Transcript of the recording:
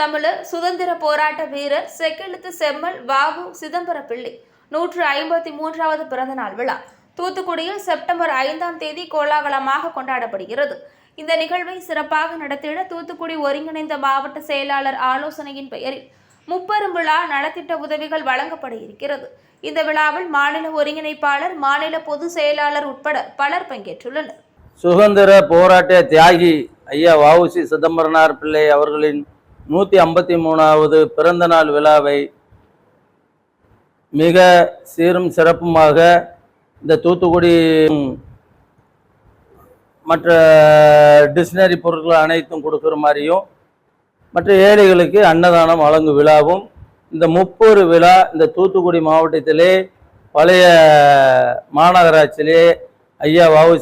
தமிழர் சுதந்திர போராட்ட வீரர் செக்கெழுத்து செம்மல் வாகு சிதம்பர பிள்ளை நூற்று ஐம்பத்தி மூன்றாவது பிறந்தநாள் விழா. தூத்துக்குடியில் செப்டம்பர் ஐந்தாம் தேதி கோலாகலமாக கொண்டாடப்படுகிறது. இந்த நிகழ்வை சிறப்பாக நடத்திட தூத்துக்குடி ஒருங்கிணைந்த மாவட்ட செயலாளர் ஆலோசனையின் பெயரில் முப்பெரும் விழா நலத்திட்ட உதவிகள் வழங்கப்பட இருக்கிறது இந்த விழாவில் மாநில ஒருங்கிணைப்பாளர் மாநில பொதுச் செயலாளர் உட்பட பலர் பங்கேற்றுள்ளனர். சுதந்திர போராட்ட தியாகி ஐயா வஉசி சிதம்பரனார் பிள்ளை அவர்களின் நூற்றி ஐம்பத்தி மூணாவது பிறந்தநாள் விழாவை மிக சீரும் சிறப்புமாக இந்த தூத்துக்குடி மற்ற டிக்ஷனரி பொருட்கள் அனைத்தும் கொடுக்குற மாதிரியும் மற்ற ஏழைகளுக்கு அன்னதானம் வழங்கும் விழாவும் இந்த முப்பொரு விழா இந்த தூத்துக்குடி மாவட்டத்திலே பழைய மாநகராட்சியிலே ஐயா வஉசி